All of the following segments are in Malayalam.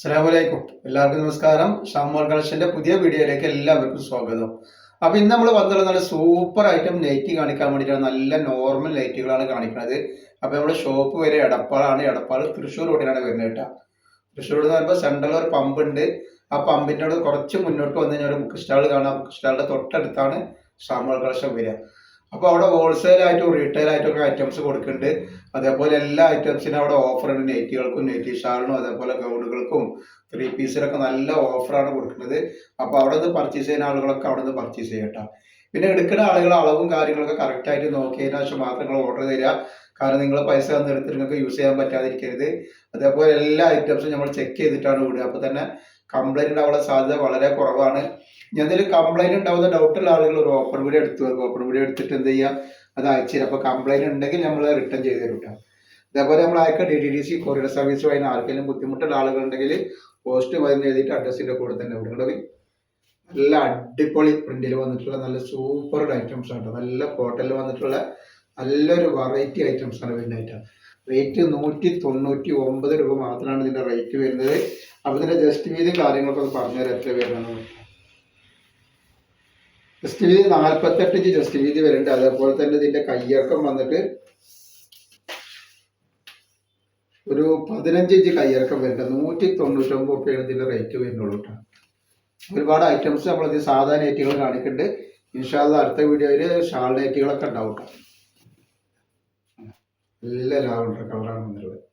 അസ്സലാമലൈക്കും. എല്ലാവർക്കും നമസ്കാരം. ഷാമോൾ കളക്ഷന്റെ പുതിയ വീഡിയോയിലേക്ക് എല്ലാവർക്കും സ്വാഗതം. അപ്പൊ ഇന്ന് നമ്മൾ നല്ല സൂപ്പർ ഐറ്റം ലൈറ്റ് കാണിക്കാൻ വേണ്ടിയിട്ടാണ് നല്ല നോർമൽ ലൈറ്റുകളാണ് കാണിക്കുന്നത്. അപ്പൊ നമ്മുടെ ഷോപ്പ് വരെ എടപ്പാളാണ്. എടപ്പാൾ തൃശ്ശൂർ റോഡിലാണ് വരുന്നത് കേട്ടോ. തൃശ്ശൂർ റോഡ് എന്ന് പറയുമ്പോൾ സെൻട്രൽ ഒരു പമ്പ് ഉണ്ട്. ആ പമ്പിന്റെ അവിടെ കുറച്ച് മുന്നോട്ട് വന്നു കഴിഞ്ഞാൽ ഒരു ബുക്ക് സ്റ്റാൾ കാണാം. ബുക്ക് സ്റ്റാളിന്റെ തൊട്ടടുത്താണ് ഷാമോൾ കളക്ഷൻ വരിക. അപ്പോൾ അവിടെ ഹോൾസെയിൽ ആയിട്ടും റീറ്റെയിൽ ആയിട്ടും ഒക്കെ ഐറ്റംസ് കൊടുക്കുന്നുണ്ട്. അതേപോലെ എല്ലാ ഐറ്റംസിനും അവിടെ ഓഫർ ഉണ്ട്. നെറ്റികൾക്കും നെറ്റി ഷാളിനും അതേപോലെ ഗൗണുകൾക്കും ത്രീ പീസിനൊക്കെ നല്ല ഓഫറാണ് കൊടുക്കുന്നത്. അപ്പോൾ അവിടെ നിന്ന് പർച്ചേസ് ചെയ്യുന്ന ആളുകളൊക്കെ അവിടെ നിന്ന് പർച്ചേസ് ചെയ്യട്ടോ. പിന്നെ എടുക്കുന്ന ആളുകൾ അളവും കാര്യങ്ങളൊക്കെ കറക്റ്റ് ആയിട്ട് നോക്കിയതിനു ശേഷം മാത്രം നിങ്ങൾ ഓർഡർ തരിക. കാരണം നിങ്ങൾ പൈസ ഒന്നും എടുത്തിട്ട് നിങ്ങൾക്ക് യൂസ് ചെയ്യാൻ പറ്റാതിരിക്കരുത്. അതേപോലെ എല്ലാ ഐറ്റംസും നമ്മൾ ചെക്ക് ചെയ്തിട്ടാണ് വിടുക. അപ്പോൾ തന്നെ കംപ്ലൈന്റ് ഉണ്ടാവാനുള്ള സാധ്യത വളരെ കുറവാണ്. ഇനി എന്തെങ്കിലും കംപ്ലൈന്റ് ഉണ്ടാവുന്ന ഡൗട്ടുള്ള ആളുകൾ ഒരു ഓപ്പൺ വീഡിയോ എടുത്തു വെക്കും. ഓപ്പൺ വീഡിയോ എടുത്തിട്ട് എന്ത് ചെയ്യുക അത് അയച്ചു തരും. അപ്പോൾ കംപ്ലൈന്റ് ഉണ്ടെങ്കിൽ നമ്മൾ റിട്ടേൺ ചെയ്ത് തരും അതേപോലെ നമ്മൾ അയക്കുക. D T D C courier service വഴി ആർക്കെങ്കിലും ബുദ്ധിമുട്ടുള്ള ആളുകളുണ്ടെങ്കിൽ പോസ്റ്റ് മരുന്ന് എഴുതിയിട്ട് അഡ്രസ്സിന്റെ കൂടെ തന്നെ വിടുന്നത് നല്ല അടിപൊളി പ്രിന്റിൽ വന്നിട്ടുള്ള നല്ല സൂപ്പർ ഐറ്റംസ് ആണ് നല്ല കോട്ടണിൽ വന്നിട്ടുള്ള നല്ലൊരു വെറൈറ്റി ഐറ്റംസ് ആണ് വരുന്നതായിട്ട് റേറ്റ് നൂറ്റി തൊണ്ണൂറ്റി ഒമ്പത് രൂപ മാത്രമാണ് ഇതിന്റെ റേറ്റ് വരുന്നത്. അപ്പോൾ ഇതിന്റെ ജസ്റ്റ് വീതി കാര്യങ്ങളൊക്കെ ഒന്ന് പറഞ്ഞുതരാം എത്ര വരുന്നത് ജസ്റ്റ് വീതി നാൽപ്പത്തെട്ട് ഇഞ്ച് ജസ്റ്റ് വീതി വരുന്നുണ്ട്. അതേപോലെ തന്നെ ഇതിന്റെ കയ്യിറക്കം വന്നിട്ട് ഒരു പതിനഞ്ച് ഇഞ്ച് കയ്യിറക്കം വരുന്നുണ്ട്. നൂറ്റി തൊണ്ണൂറ്റൊമ്പത് റുപ്യാണ് ഇതിന്റെ റേറ്റ് വരുന്നുള്ളൂ കേട്ടോ. ഒരുപാട് ഐറ്റംസ് നമ്മളിത് സാധാ നെറ്റുകൾ കാണിക്കുന്നുണ്ട്. ഇൻഷാല്ല അടുത്ത വീഡിയോയിൽ ഷാൾ നെറ്റുകളൊക്കെ ഉണ്ടാവും കേട്ടോ. നല്ല ലാവണ്ടർ കളറാണ് വന്നിട്ടുള്ളത്.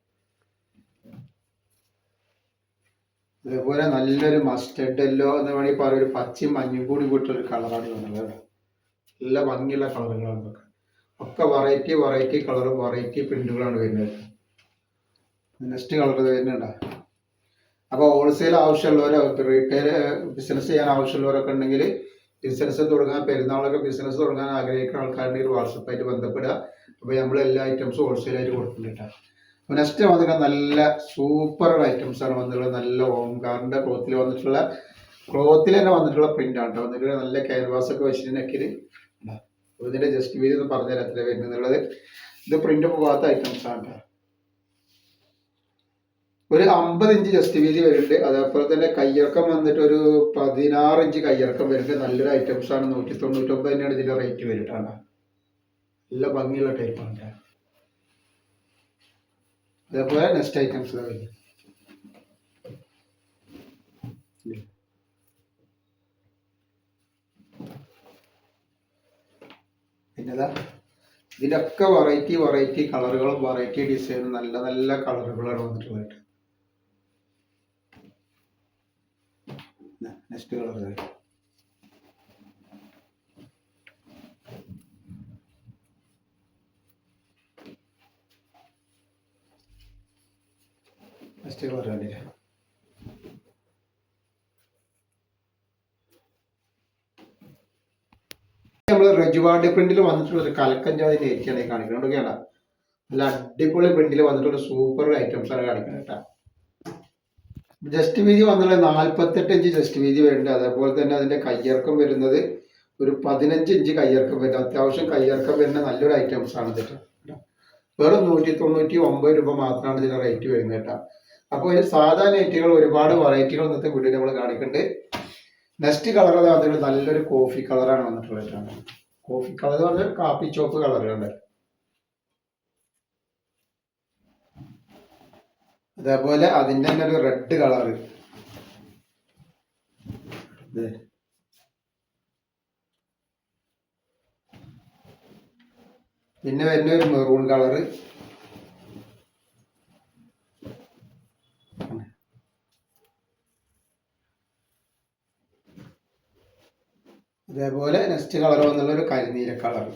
അതേപോലെ നല്ലൊരു മസ്റ്റർഡ് എല്ലോ എന്ന് വേണമെങ്കിൽ പറയും. ഒരു പച്ചയും മഞ്ഞും കൂടി കൂട്ടുള്ള കളറാണ് വന്നത് നല്ല ഭംഗിയുള്ള കളറുകളാണ് ഇതൊക്കെ. ഒക്കെ വെറൈറ്റി വെറൈറ്റി കളറും വെറൈറ്റി പ്രിന്റുകളാണ് വരുന്നത്. നെക്സ്റ്റ് കളർ വരുന്നുണ്ടോ. അപ്പോൾ ഹോൾസെയിൽ ആവശ്യമുള്ളവരോ റീറ്റെയിൽ ബിസിനസ് ചെയ്യാൻ ആവശ്യമുള്ളവരൊക്കെ ഉണ്ടെങ്കിൽ ബിസിനസ് തുടങ്ങാൻ പെരുന്നാളൊക്കെ ബിസിനസ് തുടങ്ങാൻ ആഗ്രഹിക്കുന്ന ആൾക്കാരുടെ വാട്സപ്പായിട്ട് ബന്ധപ്പെടുക. അപ്പോൾ നമ്മൾ എല്ലാ ഐറ്റംസും ഹോൾസെയിലായിട്ട് കൊടുക്കുന്നുണ്ട് അപ്പോൾ നെക്സ്റ്റ് വന്നിട്ട് നല്ല സൂപ്പർ ഐറ്റംസ് ആണ് വന്നിട്ടുള്ളത്. നല്ല ഓംകാറിന്റെ ക്ലോത്തിൽ വന്നിട്ടുള്ള ക്ലോത്തിൽ തന്നെ വന്നിട്ടുള്ള പ്രിന്റ് ആണ് കേട്ടോ. വന്നിട്ട് നല്ല ക്യാൻവാസ് ഒക്കെ വെച്ചിട്ടുണ്ടെങ്കിൽ ഇതിന്റെ ജസ്റ്റ് വീതി ഒന്ന് പറഞ്ഞുതരാം എത്ര വരുന്നുള്ളത് ഇത് പ്രിന്റ് പോകാത്ത ഐറ്റംസ് ആണ് ഒരു അമ്പത് ഇഞ്ച് ജസ്റ്റ് വീതി വരുന്നുണ്ട്. അതേപോലെ തന്നെ കയ്യിറക്കം വന്നിട്ട് ഒരു പതിനാറ് ഇഞ്ച് കയ്യിറക്കം വരുന്നുണ്ട്. നല്ലൊരു ഐറ്റംസ് ആണ്. നൂറ്റി തൊണ്ണൂറ്റൊമ്പത് തന്നെയാണ് ഇതിന്റെ റേറ്റ് വരുന്നത് നല്ല ഭംഗിയുള്ള ടൈപ്പാണ് ട്ടോ. അതേപോലെ നെക്സ്റ്റ് ഐറ്റംസ് പിന്നെന്താ പിന്നെതാ വെറൈറ്റി വെറൈറ്റി കളറുകളും വെറൈറ്റി ഡിസൈനും നല്ല നല്ല കളറുകളാണ് വന്നിട്ടുള്ളത്. നെക്സ്റ്റ് കളർ കളർ കണ്ടില്ല നമ്മൾ റജുവാർഡ് പ്രിന്റിൽ വന്നിട്ടുള്ള ഒരു നെറ്റിയാണ് ഈ കാണിക്കുന്നത്. നല്ല അടിപൊളി പ്രിന്റിൽ വന്നിട്ടുള്ള സൂപ്പർ ഐറ്റംസ് ആണ് കാണിക്കുന്നത് കേട്ടോ. ജസ്റ്റ് വീതി വന്നുള്ള നാൽപ്പത്തെട്ട് ഇഞ്ച് ജസ്റ്റ് വീതി വരുന്നുണ്ട്. അതേപോലെ തന്നെ അതിന്റെ കയ്യിറക്കം വരുന്നത് ഒരു പതിനഞ്ച് ഇഞ്ച് കയ്യിറക്കം വരുന്നത് അത്യാവശ്യം കയ്യിറക്കം വരുന്ന നല്ലൊരു ഐറ്റംസ് ആണ് കേട്ടോ. വെറും നൂറ്റി തൊണ്ണൂറ്റി ഒമ്പത് രൂപ മാത്രമാണ് ഇതിന്റെ റേറ്റ് വരുന്നത് കേട്ടോ. അപ്പോൾ ഈ സാധാ നൈറ്റികൾ ഒരുപാട് വെറൈറ്റികൾ ഇന്നത്തെ വീഡിയോ നമ്മൾ കാണിക്കുന്നുണ്ട് നെക്സ്റ്റ് കളർ വന്നിട്ട് നല്ലൊരു കോഫി കളറാണ് വന്നിട്ടുള്ളത് കോഫി കളർ എന്ന് പറഞ്ഞാൽ കാപ്പി ചോപ്പ് കളറുണ്ട് അതേപോലെ അതിന്റെ തന്നെ ഒരു റെഡ് കളർ പിന്നെ വരുന്ന ഒരു മെറൂൺ കളറ് അതേപോലെ നെക്സ്റ്റ് കളർ വന്നുള്ള ഒരു കരിനീല കളർ